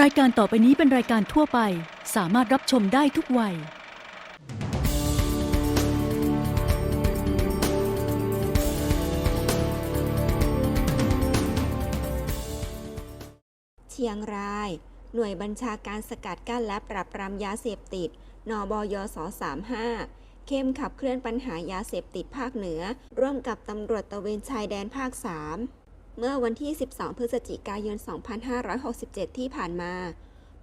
รายการต่อไปนี้เป็นรายการทั่วไป สามารถรับชมได้ทุกวัย เชียงราย หน่วยบัญชาการสกัดกั้นและปราบปรามยาเสพติด นบยส35 เข้มขับเคลื่อนปัญหายาเสพติดภาคเหนือ ร่วมกับตำรวจตะเวนชายแดนภาค 3 เมื่อวันที่ 12 พฤศจิกายน 2567 ที่ผ่านมา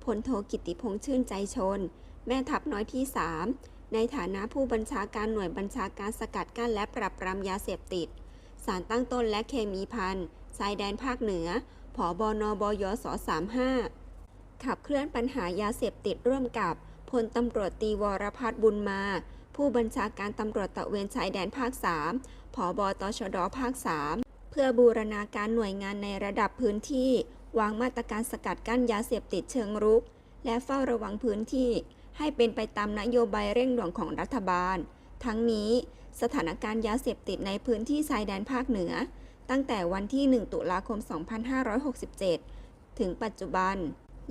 พลโทกิติพงษ์ชื่นใจชน แม่ทัพน้อยที่ 3 ในฐานะผู้บัญชาการหน่วยบัญชาการสกัดกั้นและปราบปรามยาเสพติด สารตั้งต้นและเคมีพันชายแดนภาคเหนือผอบนบยส35 ขับเคลื่อนปัญหายาเสพติดร่วมกับพลตำรวจตีวรพัฒน์บุญมา ผู้บัญชาการตำรวจตะเวนชายแดนภาค 3ผอบตชดภาค 3 พื่อบูรณาการหน่วยงานในระดับพื้นที่ วางมาตรการสกัดกั้นยาเสพติดเชิงรุก และเฝ้าระวังพื้นที่ ให้เป็นไปตามนโยบายเร่งด่วนของรัฐบาล ทั้งนี้ สถานการณ์ยาเสพติดในพื้นที่ชายแดนภาคเหนือ ตั้งแต่วันที่ 1 ตุลาคม 2567 ถึงปัจจุบัน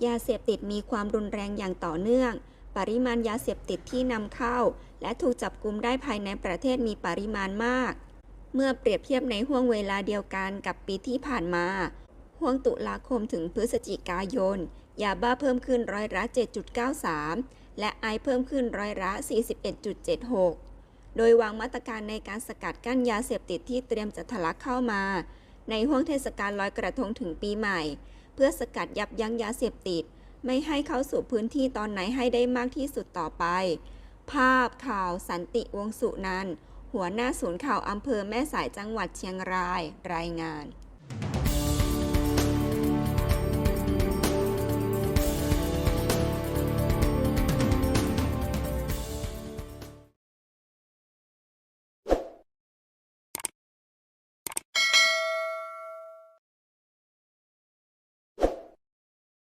ยาเสพติดมีความรุนแรงอย่างต่อเนื่องปริมาณยาเสพติดที่นำเข้า และถูกจับกุมได้ภายในประเทศมีปริมาณมาก เมื่อเปรียบเทียบในห่วงเวลาเดียวกันกับปีที่ผ่านมา ห่วงตุลาคมถึงพฤศจิกายน ยาบ้าเพิ่มขึ้นร้อยละ 7.93 และไอเพิ่มขึ้นร้อยละ 41.76 โดยวางมาตรการในการสกัดกั้นยาเสพติดที่เตรียมจะทะลักเข้ามา ในห่วงเทศกาลลอยกระทงถึงปีใหม่ เพื่อสกัดยับยั้งยาเสพติด ไม่ให้เข้าสู่พื้นที่ตอนไหนให้ได้มากที่สุดต่อไป ภาพข่าวสันติวงศ์สุนันท์ หัวหน้าศูนย์ข่าวอำเภอแม่สายจังหวัดเชียงราย รายงาน